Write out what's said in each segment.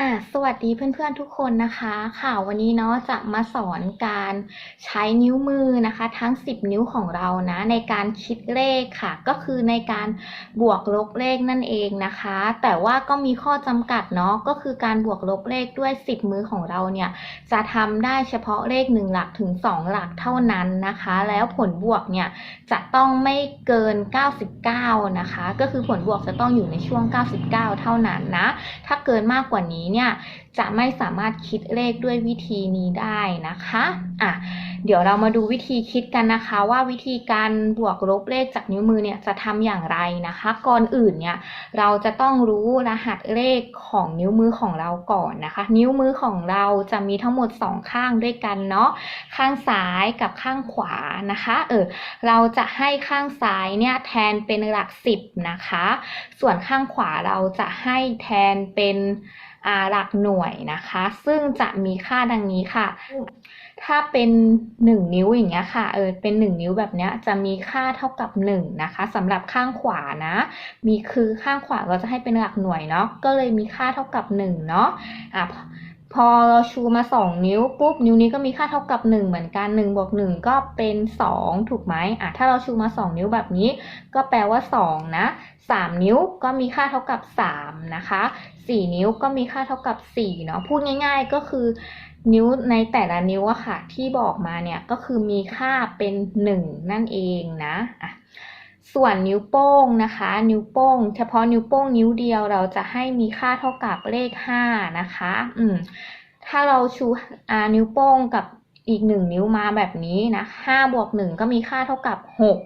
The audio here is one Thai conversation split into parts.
อ่าสวัสดีเพื่อนๆทุกคนนะคะค่ะวันนี้เนาะจะมาสอนการใช้นิ้วมือนะคะ ทั้ง 10 นิ้วของเรานะในการคิดเลขค่ะ ก็คือในการบวกลบเลขนั่นเองนะคะ แต่ว่าก็มีข้อจำกัดเนาะก็คือการบวกลบเลขด้วย 10 มือของเราเนี่ยจะทำได้เฉพาะเลข 1 หลักถึง 2 หลักเท่านั้นนะคะ แล้วผลบวกเนี่ยจะต้องไม่เกิน 99 นะคะ ก็คือผลบวกจะต้องอยู่ในช่วง 99 เท่านั้นนะถ้าเกินมากกว่านี้เนี่ยจะไม่สามารถคิดเลขด้วยวิธีนี้ได้นะคะอะเดี๋ยวเรามาดูวิธีคิดกันนะคะ ว่าวิธีการบวกลบเลขจากนิ้วมือเนี่ยจะทำอย่างไรนะคะ ก่อนอื่นเนี่ยเราจะต้องรู้รหัสเลขของนิ้วมือของเราก่อนนะคะ นิ้วมือของเราจะมีทั้งหมด 2 ข้างด้วยกันเนาะข้างซ้ายกับข้างขวานะคะเออเราจะให้ข้างซ้ายเนี่ยแทนเป็นหลักสิบนะคะ ส่วนข้างขวาเราจะให้แทนเป็น หลักหน่วยนะคะ ซึ่งจะมีค่าดังนี้ค่ะ ถ้าเป็น 1 นิ้วอย่างเงี้ยค่ะเออเป็น 1 นิ้วแบบเนี้ยจะมีค่าเท่ากับ1นะคะสำหรับข้างขวานะ มีคือข้างขวาเราจะให้เป็นหลักหน่วยเนาะก็เลยมีค่าเท่ากับ1เนาะอะ พอเราชูมา 2 นิ้วปุ๊บนิ้วนี้ก็มีค่าเท่ากับ 1 เหมือนกัน1บวก1ก็เป็น 2 ถูกไหมอะถ้าเราชูมา 2 นิ้วแบบนี้ ก็แปลว่า 2 นะ 3 นิ้วก็มีค่าเท่ากับ 3 นะคะ 4 นิ้วก็มีค่าเท่ากับ 4 เนาะพูดง่าย ๆ ก็คือ นิ้วในแต่ละนิ้วอะค่ะ ที่บอกมาเนี่ยก็คือมีค่าเป็น 1 นั่นเองนะอะ ส่วนนิ้วโป้งนะคะ นิ้วโป้ง เฉพาะนิ้วโป้งนิ้วเดียวเราจะให้มีค่าเท่ากับเลข5นะคะ อืม ถ้าเราชูนิ้วโป้งกับอีกหนึ่งนิ้วมาแบบนี้นะห้าบวกหนึ่งก็มีค่าเท่ากับหก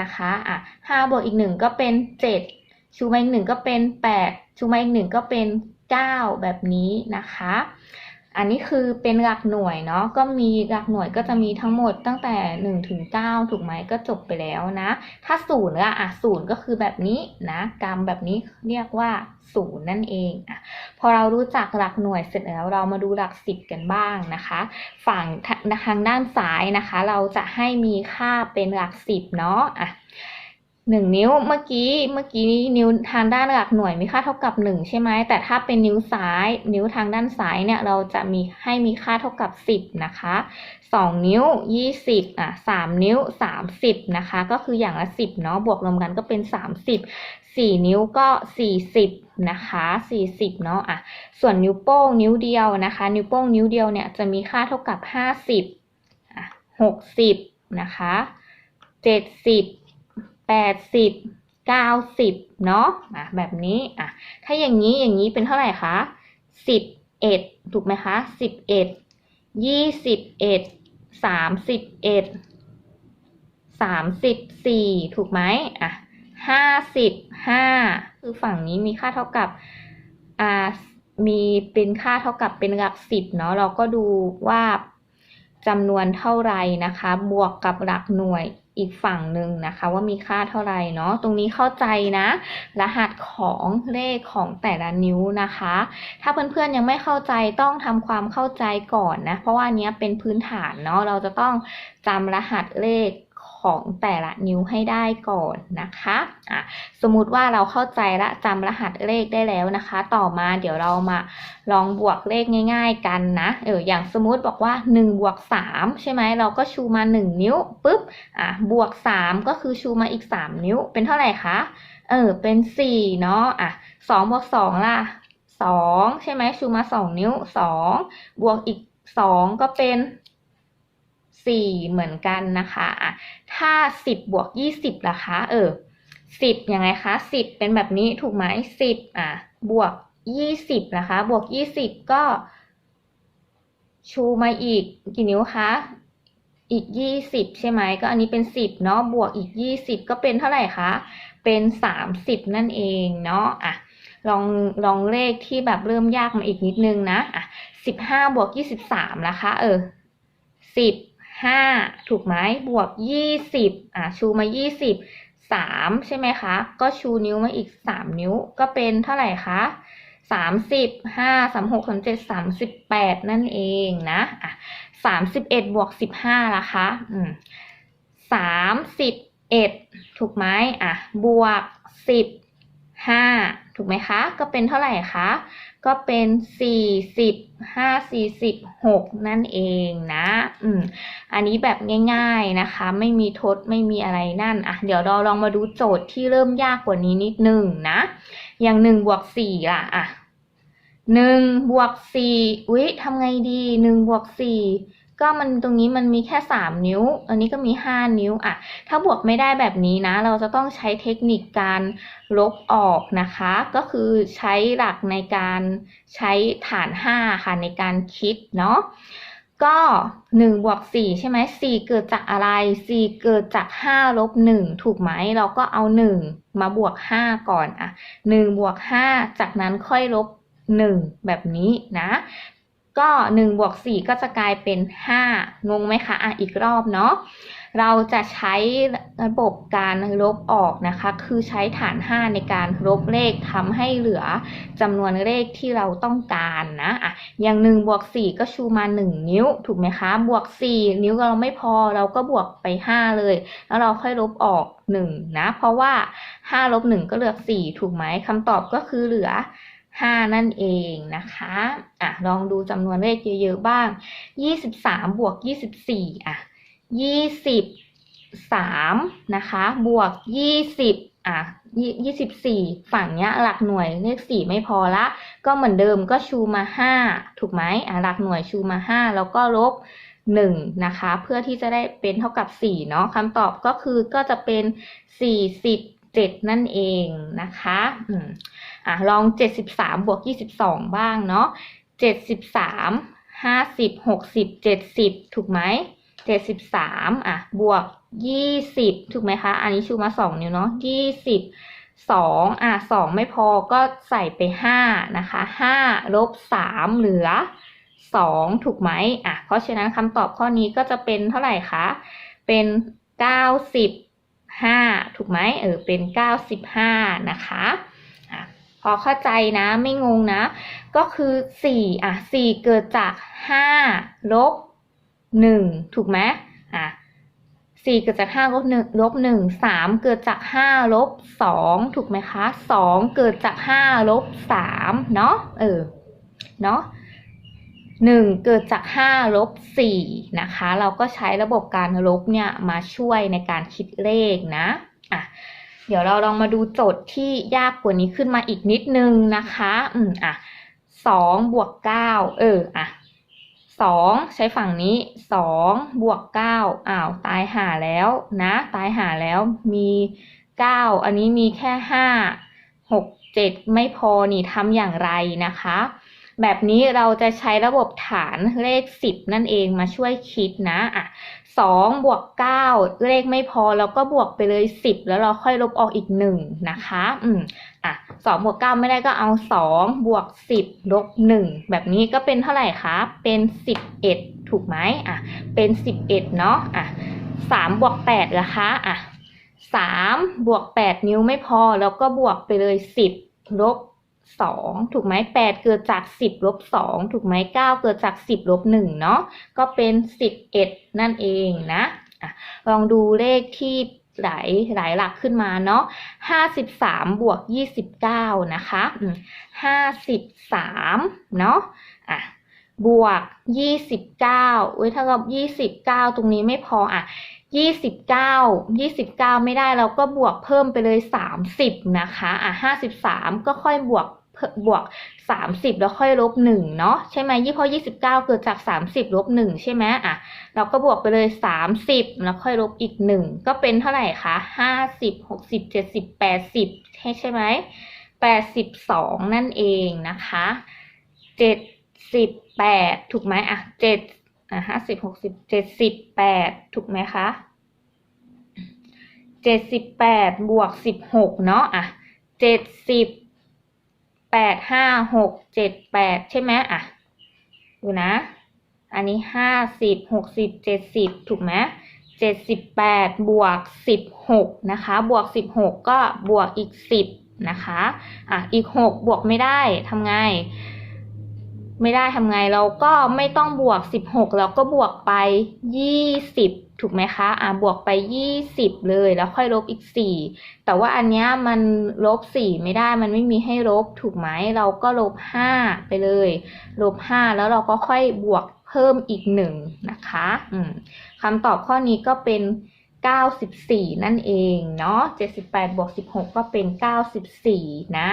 นะคะ อะห้าบวกอีกหนึ่งก็เป็นเจ็ดชูมาอีกหนึ่งก็เป็นแปดชูมาอีกหนึ่งก็เป็นเก้าแบบนี้นะคะ อันนี้คือเป็นหลักหน่วยเนาะก็มีหลักหน่วยก็จะมีทั้งหมดตั้งแต่1ถึง9ถูกไหมก็จบไปแล้วนะ ถ้าศูนย์ละอะศูนย์ก็คือแบบนี้นะกรรมแบบนี้เรียกว่าศูนย์นั่นเองอะพอเรารู้จักหลักหน่วยเสร็จแล้วเรามาดูหลักสิบกันบ้างนะคะ ฝั่งทางด้านซ้ายนะคะ เราจะให้มีค่าเป็นหลักสิบเนาะอะ หนึ่งนิ้วเมื่อกี้เมื่อกี้นิ้วทางด้านหลักหน่วยมีค่าเท่ากับหนึ่งใช่ไหมแต่ถ้าเป็นนิ้วซ้าย นิ้วทางด้านซ้ายเนี่ยเราจะมีให้มีค่าเท่ากับสิบนะคะสองนิ้วยี่สิบอะสามนิ้วสามสิบนะคะ ก็คืออย่างละสิบเนาะบวกรวมกันก็เป็นสามสิบสี่นิ้วก็สี่สิบนะคะสี่สิบเนาะอะส่วนนิ้วโป้งนิ้วเดียวนะคะ นิ้วโป้งนิ้วเดียวเนี่ยจะมีค่าเท่ากับห้าสิบอะหกสิบนะคะเจ็ดสิบ แปดสิบเก้าสิบเนาะอะแบบนี้อะถ้าอย่างนี้อย่างนี้เป็นเท่าไหร่คะสิบเอ็ดถูกไหมคะสิบเอ็ดยี่สิบเอ็ดสามสิบเอ็ดสามสิบสี่ถูกไหมอะห้าสิบห้าคือฝั่งนี้มีค่าเท่ากับอ่ามีเป็นค่าเท่ากับเป็นหลักสิบเนาะเราก็ดูว่าจำนวนเท่าไรนะคะ บวกกับหลักหน่วย อีกฝั่งหนึ่งนะคะ ว่ามีค่าเท่าไหร่เนาะตรงนี้เข้าใจนะ รหัสของเลขของแต่ละนิ้วนะคะ ถ้าเพื่อนๆยังไม่เข้าใจต้องทำความเข้าใจก่อนนะ เพราะว่านี้เป็นพื้นฐานเนาะเราจะต้องจำรหัสเลข ของแต่ละนิ้วให้ได้ก่อนนะคะะสมมุติว่าเราเข้าใจละจำรหัสเลขได้แล้วนะคะ ต่อมาเดี๋ยวเรามาลองบวกเลขง่าย ๆ กันนะเอออย่างสมมุติบอกว่า1บวก3ใช่ไหมเราก็ชูมา 1 นิ้วปุ๊บอะบวก 3 ก็คือชูมาอีก 3 นิ้วเป็นเท่าไหร่คะเออเป็น4เนาะอะ2บวก2ล่ะ2ใช่ไหมชูมา 2 นิ้ว 2 บวกอีก 2 ก็เป็น สี่เหมือนกันนะคะอะถ้าสิบบวกยี่สิบล่ะคะเออสิบยังไงคะสิบเป็นแบบนี้ถูกไหมสิบอะบวกยี่สิบนะคะ บวกยี่สิบก็ชูมาอีกกี่นิ้วคะ อีกยี่สิบใช่ไหม ก็อันนี้เป็นสิบเนาะ บวกอีกยี่สิบก็เป็นเท่าไหร่คะ เป็นสามสิบนั่นเองเนาะ อะ ลอง ลองเลขที่แบบเริ่มยากมาอีกนิดนึงนะ อะสิบห้าบวกยี่สิบสามละคะ เออสิ บห้าถูกไหมบวกยี่สิบอะชูมายี่สิบสามใช่ไหมคะ ก็ชูนิ้วมาอีกสามนิ้วก็เป็นเท่าไหร่คะสามสิบห้าสามหกสามเจ็ดสามสิบแปดนั่นเองนะอะสามสิบเอ็ดบวกสิบห้าละคะอืมสามสิบเอ็ดถูกไหมอะบวกสิบ ห้าถูกไหมคะ ก็เป็นเท่าไหร่คะ ก็เป็นสี่สิบห้าสี่สิบหกนั่นเองนะ อืม อันนี้แบบง่ายๆนะคะ ไม่มีทดไม่มีอะไรนั่น อะ เดี๋ยวเราลองมาดูโจทย์ที่เริ่มยากกว่านี้นิดนึงนะ อย่างหนึ่งบวกสี่ล่ะ อะหนึ่งบวกสี่อุ๊ยทำไงดีหนึ่งบวกสี่ ก็มันตรงนี้มันมีแค่สามนิ้ว อันนี้ก็มีห้านิ้วอะถ้าบวกไม่ได้แบบนี้นะ เราจะต้องใช้เทคนิคการลบออกนะคะ ก็คือใช้หลักในการใช้ฐานห้าค่ะในการคิดเนาะก็หนึ่งบวกสี่ใช่ไหมสี่เกิดจากอะไรสี่เกิดจากห้าลบหนึ่งถูกไหม เราก็เอาหนึ่งมาบวกห้าก่อนอะหนึ่งบวกห้าจากนั้นค่อยลบหนึ่งแบบนี้นะ ก็หนึ่งบวกสี่ก็จะกลายเป็นห้างงไหมคะอะอีกรอบเนาะเราจะใช้ระบบการลบออกนะคะ คือใช้ฐาน 5 ในการลบเลขทำให้เหลือจำนวนเลขที่เราต้องการนะอะอย่าง1บวก4ก็ชูมา 1 นิ้วถูกไหมคะ บวก 4 นิ้วเราไม่พอเราก็บวกไป 5 เลย แล้วเราค่อยลบออก 1 นะ เพราะว่า5ลบ1ก็เหลือ 4 ถูกไหมคำตอบก็คือเหลือ 5 นั่นเองนะคะอะลองดูจำนวนเลขเยอะๆบ้าง 23 บวก 24อะ23 นะคะ บวก 20 อะ 24 ฝั่งเนี้ยหลักหน่วยเลข 4 ไม่พอละ ก็เหมือนเดิมก็ชูมา 5 ถูกไหมอะหลักหน่วยชูมา 5 แล้วก็ลบ1นะคะ เพื่อที่จะได้เป็นเท่ากับ 4 เนาะคำตอบก็คือก็จะเป็น 47 นั่นเองนะคะอืม อะลอง 73บวก22 บ้างเนาะ73 50 60 70 ถูกไหม73อะบวก 20 ถูกไหมคะ อันนี้ชูมา 2 นิ้วเนาะ20 2อะ2ไม่พอก็ใส่ไป 5 นะคะ 5 ลบ 3 เหลือ 2 ถูกไหมอะเพราะฉะนั้นคำตอบข้อนี้ก็จะเป็นเท่าไหร่คะ เป็น 95 ถูกไหมเออเป็น 95 นะคะ อะพอเข้าใจนะไม่งงนะ ก็คือสี่อะสี่เกิดจากห้าลบหนึ่งถูกไหมอะสี่เกิดจากห้าลบหนึ่งลบหนึ่งสามเกิดจากห้าลบสองถูกไหมคะสองเกิดจากห้าลบสามเนาะเออเนาะหนึ่งเกิดจากห้าลบสี่นะคะ เราก็ใช้ระบบการลบเนี่ยมาช่วยในการคิดเลขนะอะ เดี๋ยวเราลองมาดูโจทย์ที่ยากกว่านี้ขึ้นมาอีกนิดนึงนะคะ อืมอะสองบวกเก้าเอออะสองใช้ฝั่งนี้สองบวกเก้าอ้าวตายหาแล้วนะ ตายหาแล้วมีเก้าอันนี้มีแค่ห้าหกเจ็ดไม่พอนี่ทำอย่างไรนะคะ แบบนี้เราจะใช้ระบบฐานเลขสิบนั่นเองมาช่วยคิดนะอะสองบวกเก้าเลขไม่พอเราก็บวกไปเลยสิบแล้วเราค่อยลบออกอีกหนึ่งนะคะ อืมอะสองบวกเก้าไม่ได้ก็เอาสองบวกสิบลบหนึ่งแบบนี้ก็เป็นเท่าไหร่คะเป็นสิบเอ็ดถูกไหมอะเป็นสิบเอ็ดเนาะอะสามบวกแปดละคะอะสามบวกแปดนิ้วไม่พอแล้วก็บวกไปเลยสิบลบ สองถูกไหมแปดเกิดจากสิบลบสองถูกไหมเก้าเกิดจากสิบลบหนึ่งเนาะก็เป็นสิบเอ็ดนั่นเองนะอะลองดูเลขที่หลายหลายหลักขึ้นมาเนาะห้าสิบสามบวกยี่สิบเก้านะคะห้าสิบสามเนาะอะบวกยี่สิบเก้าเว้ยถ้ากับยี่สิบเก้าตรงนี้ไม่พออะยี่สิบเก้ายี่สิบเก้าไม่ได้เราก็บวกเพิ่มไปเลยสามสิบนะคะ อะห้าสิบสามก็ค่อยบวก บวกสามสิบแล้วค่อยลบหนึ่งเนาะใช่ไหมยี่พอยี่สิบเก้าเกิดจากสามสิบลบหนึ่งใช่ไหมอะเราก็บวกไปเลยสามสิบแล้วค่อยลบอีกหนึ่งก็เป็นเท่าไหร่คะห้าสิบหกสิบเจ็ดสิบแปดสิบใช่ไหมแปดสิบสองนั่นเองนะคะเจ็ดสิบแปดถูกไหมอะเจ็ดอะห้าสิบหกสิบเจ็ดสิบแปดถูกไหมคะเจ็ดสิบแปดบวกสิบหกเนาะอะเจ็ดสิบ แปดห้าหกเจ็ดแปดใช่ไหมอะดูนะ อันนี้ห้าสิบหกสิบเจ็ดสิบถูกไหมเจ็ดสิบแปดบวกสิบหกนะคะ บวกสิบหกก็บวกอีกสิบนะคะอะอีกหกบวกไม่ได้ทำไง ไม่ได้ทำไงเราก็ไม่ต้องบวกสิบหกเราก็บวกไปยี่สิบ ถูกไหมคะ อ่าบวกไป 20 เลย แล้วค่อยลบอีก 4 แต่ว่าอันเนี้ยมันลบ 4 ไม่ได้ มันไม่มีให้ลบ ถูกไหม เราก็ลบ 5 ไปเลย ลบ 5 แล้วเราก็ค่อยบวกเพิ่มอีกหนึ่งนะคะ อืมคำตอบข้อนี้ก็เป็น 94 นั่นเองเนาะ78บวก16 ก็เป็น 94 นะ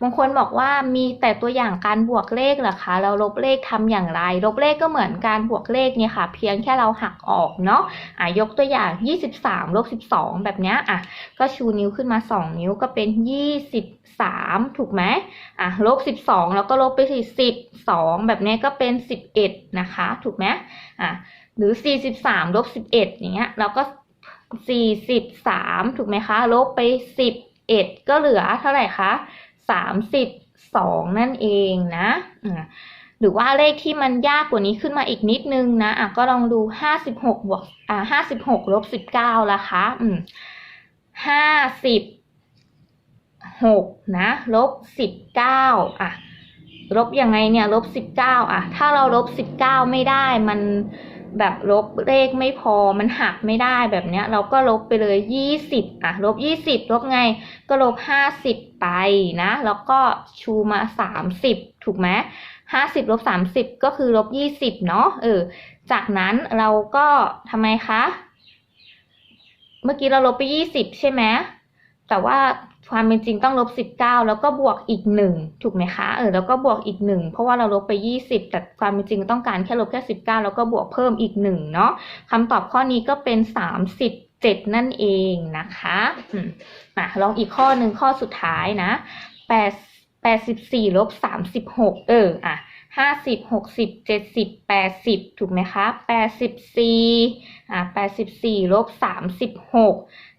บางคนบอกว่ามีแต่ตัวอย่างการบวกเลขเหรอคะแล้วลบเลขทำอย่างไร ลบเลขก็เหมือนการบวกเลขเนี่ยค่ะ เพียงแค่เราหักออกเนาะอะยกตัวอย่าง 23ลบ12 แบบเนี้ยอะก็ชูนิ้วขึ้นมา 2 นิ้วก็เป็น 23 ถูกไหมอะลบ12 แล้วก็ลบไปสิ12 แบบนี้ก็เป็น 11 นะคะ ถูกไหมอะหรือ 43ลบ11อย่างเงี้ยเราก็ 43 ถูกไหมคะ ลบไป 11 ก็เหลือเท่าไหร่คะ 32 นั่นเองนะหรือว่าเลขที่มันยากกว่านี้ขึ้นมาอีกนิดนึงนะอะก็ลองดู 56บวกอ่า56ลบ19ละคะอืม56นะลบ19อะลบยังไงเนี่ยลบ19อะถ้าเราลบ19ไม่ได้มัน แบบลบเลขไม่พอมันหักไม่ได้แบบเนี้ย เราก็ลบไปเลย20อะลบ20ลบไงก็ลบ50ไปนะแล้วก็ชูมา30ถูกไหม50ลบ30ก็คือลบ20เนาะเออจากนั้นเราก็ทำไมคะ เมื่อกี้เราลบไป20ใช่ไหมแต่ว่า ความเป็นจริงต้องลบ19แล้วก็บวกอีก1ถูกไหมคะเออแล้วก็บวกอีก1เพราะว่าเราลบไป20แต่ความเป็นจริงต้องการแค่ลบแค่19แล้วก็บวกเพิ่มอีก1เนาะคำตอบข้อนี้ก็เป็น37นั่นเองนะคะอืมอะลองอีกข้อหนึ่งข้อสุดท้ายนะ8 84ลบ36เอออะห้าสิบหกสิบเจ็ดสิบแปดสิบถูกไหมคะแปดสิบสี่อะแปดสิบสี่ลบสามสิบหก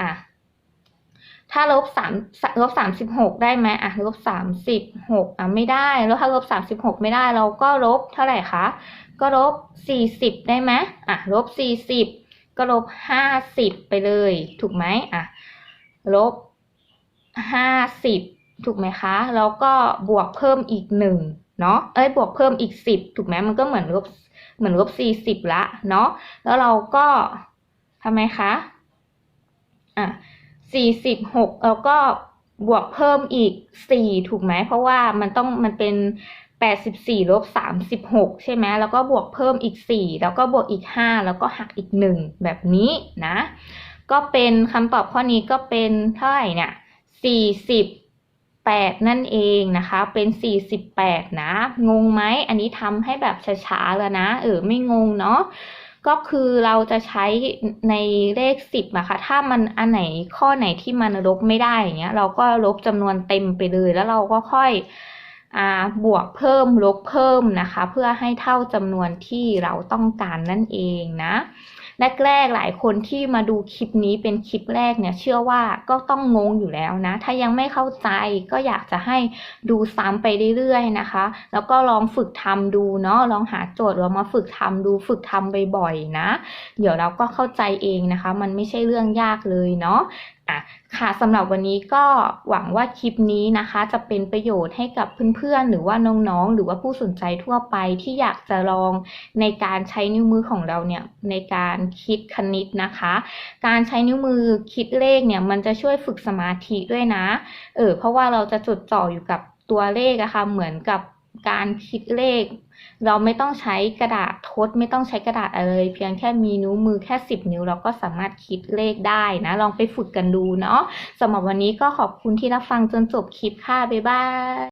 อะ ถ้าลบสามลบสามสิบหกได้ไหมอะลบสามสิบหกอะไม่ได้แล้วถ้าลบสามสิบหกไม่ได้เราก็ลบเท่าไหร่คะก็ลบสี่สิบได้ไหมอะลบสี่สิบก็ลบห้าสิบไปเลย ถูกไหมอะลบห้าสิบถูกไหมคะ แล้วก็บวกเพิ่มอีกหนึ่งเนาะเอ้ยบวกเพิ่มอีกสิบถูกไหมมันก็เหมือนลบเหมือนลบสี่สิบละเนาะแล้วเราก็ทำไมคะอะ สี่สิบหกแล้วก็บวกเพิ่มอีกสี่ถูกไหม เพราะว่ามันต้องมันเป็นแปดสิบสี่ลบสามสิบหกใช่ไหมแล้วก็บวกเพิ่มอีกสี่แล้วก็บวกอีกห้าแล้วก็หักอีกหนึ่งแบบนี้นะ ก็เป็นคำตอบข้อนี้ก็เป็นเท่าไหร่เนี่ยสี่สิบ8นั่นเองนะคะ เป็น48นะ งงไหมอันนี้ทำให้แบบช้าๆแล้วนะ เออไม่งงเนาะ ก็คือเราจะใช้ในเลขสิบอะคะ่ะ ถ้ามันอันไหนข้อไหนที่มันลบไม่ได้อย่างเงี้ย เราก็ลบจำนวนเต็มไปเลย แล้วเราก็ค่อยอ่าบวกเพิ่มลบเพิ่มนะคะ เพื่อให้เท่าจำนวนที่เราต้องการนั่นเองนะ แรกๆหลายคนที่มาดูคลิปนี้เป็นคลิปแรกเนี่ย เชื่อว่าก็ต้องงงอยู่แล้วนะ ถ้ายังไม่เข้าใจก็อยากจะให้ดูซ้ำไปเรื่อยๆนะคะ แล้วก็ลองฝึกทำดูเนาะลองหาโจทย์เรามาฝึกทำดูฝึกทำบ่อยๆนะ เดี๋ยวเราก็เข้าใจเองนะคะ มันไม่ใช่เรื่องยากเลยเนาะ อะค่ะสำหรับวันนี้ก็หวังว่าคลิปนี้นะคะ จะเป็นประโยชน์ให้กับเพื่อนๆ หรือว่าน้องๆ หรือว่าผู้สนใจทั่วไปที่อยากจะลองในการใช้นิ้วมือของเราเนี่ยในการคิดคณิตนะคะ การใช้นิ้วมือคิดเลขเนี่ยมันจะช่วยฝึกสมาธิด้วยนะเออเพราะว่าเราจะจดจ่ออยู่กับตัวเลขอะคะ่ะเหมือนกับ การคิดเลข เราไม่ต้องใช้กระดาษทดไม่ต้องใช้กระดาษอะไรเพียงแค่มีนิ้วมือแค่ 10 นิ้ว เราก็สามารถคิดเลขได้นะ ลองไปฝึกกันดูเนาะสำหรับวันนี้ก็ขอบคุณที่รับฟังจนจบคลิปค่ะ บ๊ายบาย